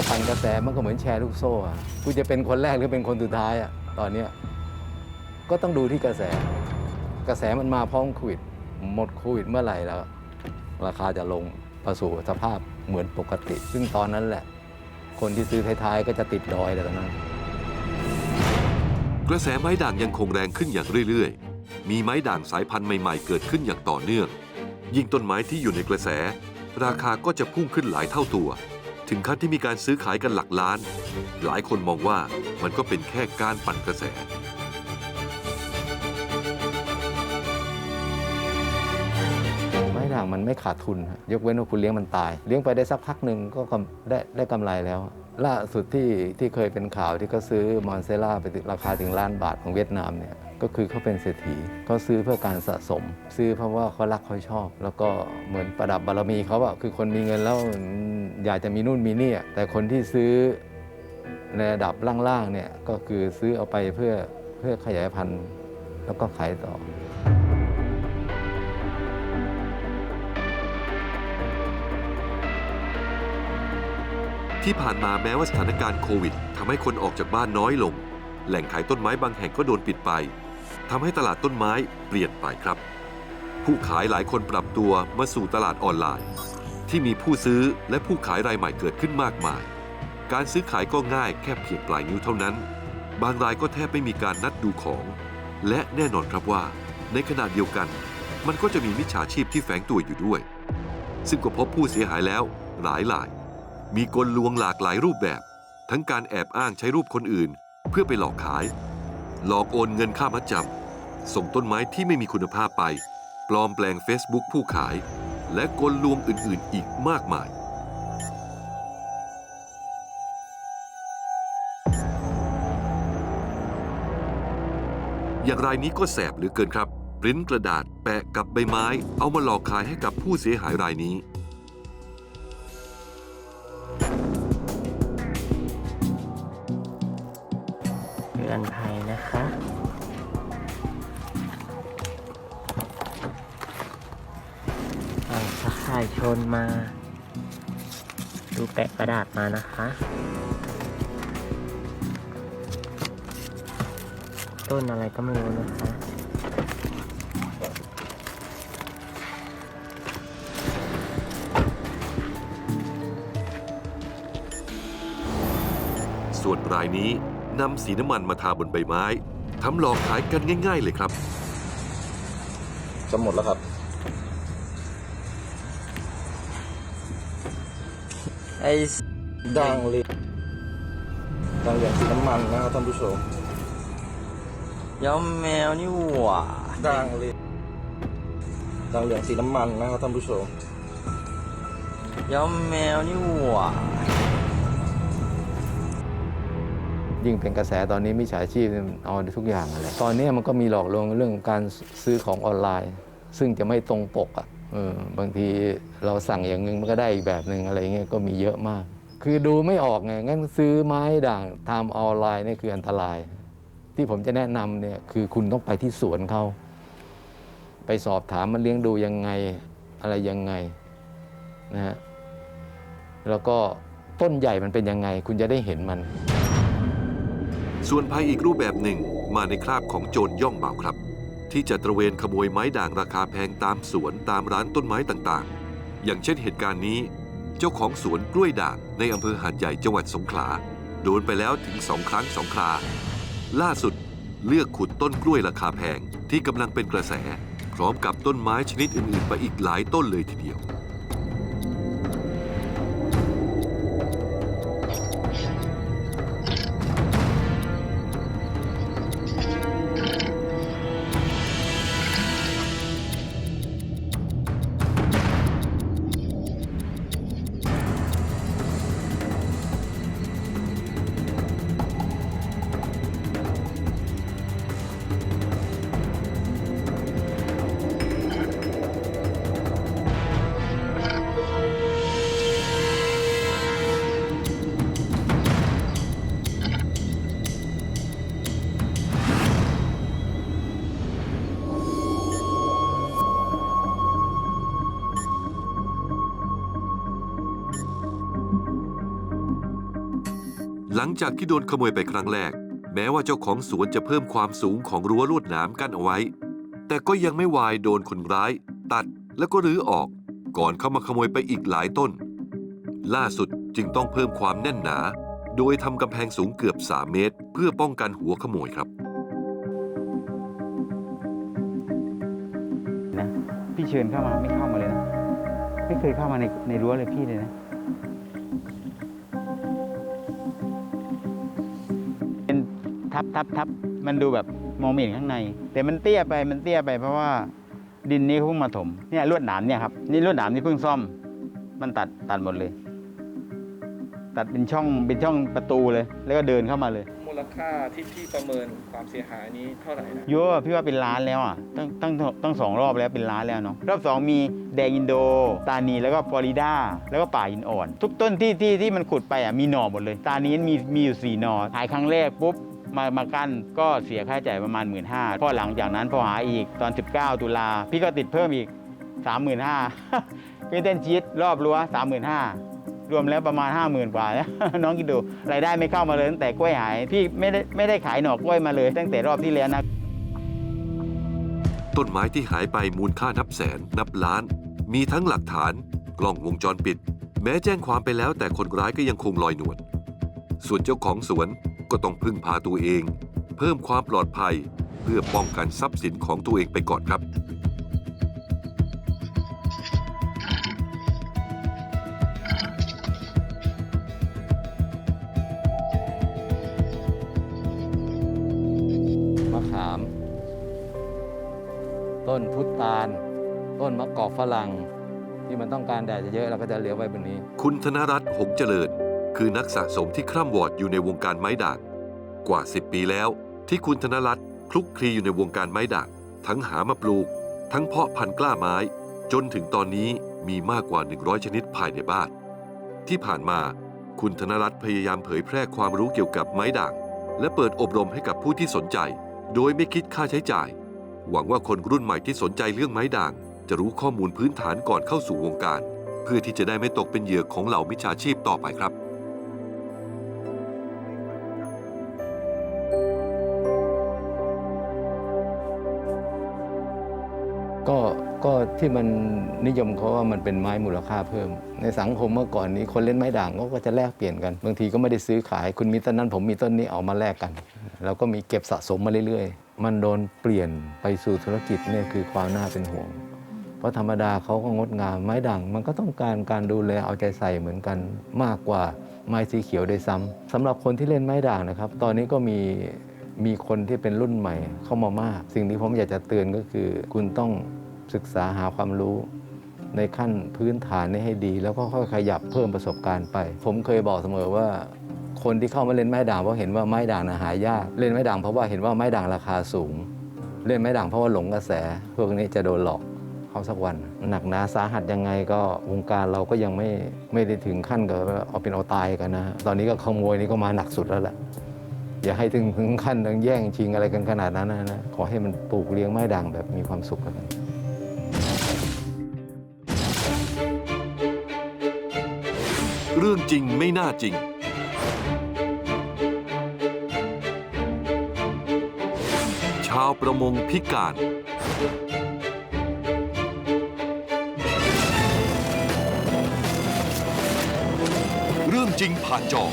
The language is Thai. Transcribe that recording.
ว่าปั่นกระแสมันก็เหมือนแชร์ลูกโซ่อะกูจะเป็นคนแรกหรือเป็นคนสุดท้ายอะตอนเนี้ยก็ต้องดูที่กระแส กระแสมันมาพร้อมโควิด หมดโควิดเมื่อไหร่แล้ว ราคาจะลงประสู่สภาพเหมือนปกติ ซึ่งตอนนั้นแหละ คนที่ซื้อท้ายๆ ก็จะติดดอยแล้วตอนนั้น กระแสไม้ด่างยังคงแรงขึ้นอย่างเรื่อยๆ มีไม้ด่างสายพันธุ์ใหม่ๆ เกิดขึ้นอย่างต่อเนื่อง ยิ่งต้นไม้ที่อยู่ในกระแส ราคาก็จะพุ่งขึ้นหลายเท่าตัว ถึงขั้นที่มีการซื้อขายกันหลักล้าน หลายคนมองว่ามันก็เป็นแค่การปั่นกระแส ไม้ด่างมันไม่ขาดทุนฮะยกเว้นว่าคุณเลี้ยงมันตาย เลี้ยงไปได้สักพักหนึ่งก็กำได้ได้กำไรแล้ว ล่าสุดที่ที่เคยเป็นข่าวที่เขาซื้อมอนเซล่าไปถึงราคาถึงล้านบาทของเวียดนามเนี่ย ก็คือเขาเป็นเศรษฐีเขาซื้อเพื่อการสะสม ซื้อเพราะว่าเขารักเขาชอบ แล้วก็เหมือนประดับบารมีเขาอะคือคนมีเงินแล้วอยากจะมีนู่นมีนี่แต่คนที่ซื้อในระดับล่างๆเนี่ยก็คือซื้อเอาไปเพื่อเพื่อขยายพันธุ์แล้วก็ขายต่อที่ผ่านมาแม้ว่าสถานการณ์โควิดทำให้คนออกจากบ้านน้อยลง แหล่งขายต้นไม้บางแห่งก็โดนปิดไป ทำให้ตลาดต้นไม้เปลี่ยนไปครับ ผู้ขายหลายคนปรับตัวมาสู่ตลาดออนไลน์ ที่มีผู้ซื้อและผู้ขายรายใหม่เกิดขึ้นมากมาย การซื้อขายก็ง่ายแค่เพียงปลายนิ้วเท่านั้น บางรายก็แทบไม่มีการนัดดูของ และแน่นอนครับว่า ในขณะเดียวกัน มันก็จะมีมิจฉาชีพที่แฝงตัวอยู่ด้วย ซึ่งก็พบผู้เสียหายแล้วหลายราย มีกลลวงหลากหลายรูปแบบ ทั้งการแอบอ้างใช้รูปคนอื่น เพื่อไปหลอกขาย หลอกโอนเงินค่ามัดจำ ส่งต้นไม้ที่ไม่มีคุณภาพไป ปลอมแปลง Facebook ผู้ขาย และกลลวงอื่นๆ อีกมากมาย อย่างรายนี้ก็แสบเหลือเกินครับปริ้นกระดาษแปะกับใบไม้ เอามาหลอกขายให้กับผู้เสียหายรายนี้ เตือนภัยายชนมา ดูแปะกระดาษมานะคะ ต้นอะไรก็ไม่รู้นะคะส่วนรายนี้นำสีน้ำมันมาทาบนใบไม้ทำหลอกขายกันง่าย ๆ เลยครับ จะหมดแล้วครับ ไอ้ด่างเหลยด่างเหลืองสีน้ำมันนะครับท่านผู้ชมย้อมแมวนี่หว่าด่างเหลยด่างเหลืองสีน้ำมันนะครับท่านผู้ชมย้อมแมวนี่หว่ายิ่งเป็นกระแสตอนนี้มิจฉาชีพเนี่ยมันเอาทุกอย่างอะไรตอนนี้มันก็มีหลอกลวงเรื่องการซื้อของออนไลน์ ซึ่งจะไม่ตรงปกอะเออ บางทีเราสั่งอย่างนึงมันก็ได้อีกแบบหนึ่งอะไรเงี้ยก็มีเยอะมาก คือดูไม่ออกไงงั้นซื้อไม้ด่างทำออนไลน์นี่คืออันตราย ที่ผมจะแนะนำเนี่ยคือคุณต้องไปที่สวนเขาไปสอบถามมันเลี้ยงดูยังไงอะไรยังไงนะฮะแล้วก็ต้นใหญ่มันเป็นยังไง คุณจะได้เห็นมัน ส่วนภัยอีกรูปแบบหนึ่งมาในคราบของโจรย่องเบาครับ ที่จะตระเวนขโมยไม้ด่างราคาแพงตามสวนตามร้านต้นไม้ต่างๆ อย่างเช่นเหตุการณ์นี้ เจ้าของสวนกล้วยด่างในอำเภอหาดใหญ่จังหวัดสงขลาโดนไปแล้วถึงสองครั้งสองครา ล่าสุดเลือกขุดต้นกล้วยราคาแพงที่กำลังเป็นกระแส พร้อมกับต้นไม้ชนิดอื่นๆ ไปอีกหลายต้นเลยทีเดียว หลังจากที่โดนขโมยไปครั้งแรก แม้ว่าเจ้าของสวนจะเพิ่มความสูงของรั้วลวดหนามกั้นเอาไว้ แต่ก็ยังไม่วายโดนคนร้าย ตัดแล้วก็รื้อออก ก่อนเข้ามาขโมยไปอีกหลายต้น ล่าสุดจึงต้องเพิ่มความแน่นหนา โดยทำกำแพงสูงเกือบ 3 เมตร เพื่อป้องกันหัวขโมยครับ นะพี่เชิญเข้ามาไม่เข้ามาเลยนะ ไม่เคยเข้ามาในในรั้วเลยพี่เลยนะ ทับทับทับมันดูแบบมองไม่เห็นข้างใน แต่มันเตี้ยไปมันเตี้ยไปเพราะว่าดินนี้เขาเพิ่งมาถมเนี่ยลวดหนามเนี่ยครับนี่ลวดหนามนี่เพิ่งซ่อม มันตัดตัดหมดเลย ตัดเป็นช่องเป็นช่องประตูเลย แล้วก็เดินเข้ามาเลยมูลค่าที่พี่ประเมินความเสียหายนี้เท่าไหร่นะเยอะพี่ว่าเป็นล้านแล้วอะตั้งตั้งตั้งสองรอบแล้วเป็นล้านแล้วเนาะรอบสองมีแดงอินโด ตานีแล้วก็ฟลอริดาแล้วก็ป่าหินอ่อน ทุกต้นที่ที่ที่มันขุดไปอะมีหน่อหมดเลย ตานี้มีมีอยู่สี่หน่อหายครั้งแรกปุ๊บ มามากั้นก็เสียค่าใช้จ่ายประมาณ 1 5ื่นห้าพอหลังจากนั้นพอหาอีกตอน 19 ตุลาพี่ก็ติดเพิ่มอีก 35,000เป็นเต้นชีตรอบรั้ว 35,000 รวมแล้วประมาณ 50,000 กว่าแล้วน้องคิดดูรายได้ไม่เข้ามาเลยตั้งแต่กล้วยหาย พี่ไม่ได้ไม่ได้ขายหน่อกล้วยมาเลย ตั้งแต่รอบที่แล้วนะต้นไม้ที่หายไปมูลค่านับแสน นับล้าน มีทั้งหลักฐาน กล้องวงจรปิด แม้แจ้งความไปแล้วแต่คนร้ายก็ยังคงลอยนวลส่วนเจ้าของสวน ก็ต้องพึ่งพาตัวเอง เพิ่มความปลอดภัยเพื่อป้องกันทรัพย์สินของตัวเองไปก่อนครับ มะขาม ต้นพุตาล ต้นมะกอกฝรั่ง ที่มันต้องการแดดเยอะๆเราก็จะเหลือไว้บนนี้ คุณธนรัตน์หงเจริญ คือนักสะสมที่คร่ำวอดอยู่ในวงการไม้ด่างกว่า 10 ปีแล้ว ที่คุณธนรัตน์คลุกคลีอยู่ในวงการไม้ด่างทั้งหามาปลูก ทั้งเพาะพันธุ์กล้าไม้ จนถึงตอนนี้มีมากกว่า 100 ชนิดภายในบ้าน ที่ผ่านมาคุณธนรัตน์พยายามเผยแพร่ความรู้เกี่ยวกับไม้ด่าง และเปิดอบรมให้กับผู้ที่สนใจ โดยไม่คิดค่าใช้จ่าย หวังว่าคนรุ่นใหม่ที่สนใจเรื่องไม้ด่าง จะรู้ข้อมูลพื้นฐานก่อนเข้าสู่วงการ เพื่อที่จะได้ไม่ตกเป็นเหยื่อของเหล่ามิจฉาชีพต่อไปครับ ก็ก็ที่มันนิยมเขาว่ามันเป็นไม้มูลค่าเพิ่ม ในสังคมเมื่อก่อนนี้คนเล่นไม้ด่างเขาก็จะแลกเปลี่ยนกันบางทีก็ไม่ได้ซื้อขาย คุณมีต้นนั้นผมมีต้นนี้เอามาแลกกันแล้วก็มีเก็บสะสมมาเรื่อยๆ มันโดนเปลี่ยนไปสู่ธุรกิจเนี่ยคือความน่าเป็นห่วง เพราะธรรมดาเขาก็งดงามไม้ด่างมันก็ต้องการการดูแลเอาใจใส่เหมือนกันมากกว่าไม้สีเขียวโดยซ้ำสำหรับคนที่เล่นไม้ด่างนะครับ ตอนนี้ก็มี มีคนที่เป็นรุ่นใหม่เข้ามามาก สิ่งที่ผมอยากจะเตือนก็คือ คุณต้องศึกษาหาความรู้ ในขั้นพื้นฐานนี้ให้ดี แล้วก็ค่อยขยับเพิ่มประสบการณ์ไป ผมเคยบอกเสมอว่า คนที่เข้ามาเล่นไม้ด่างเพราะเห็นว่าไม้ด่างหายาก เล่นไม้ด่างเพราะว่าเห็นว่าไม้ด่างราคาสูง เล่นไม้ด่างเพราะว่าหลงกระแส พวกนี้จะโดนหลอกเขาสักวัน หนักหนาสาหัสยังไงก็วงการเราก็ยังไม่ไม่ได้ถึงขั้นกับเอาเป็นเอาตายกันนะ ตอนนี้ก็ขโมยนี่ก็มาหนักสุดแล้วแหละ อย่าให้ถึงถึงขั้นต้องแย่งชิงอะไรกันขนาดนั้นนะนะ ขอให้มันปลูกเลี้ยงไม้ด่างแบบมีความสุขกันเรื่องจริงไม่น่าจริง ชาวประมงพิการ เรื่องจริงผ่านจอ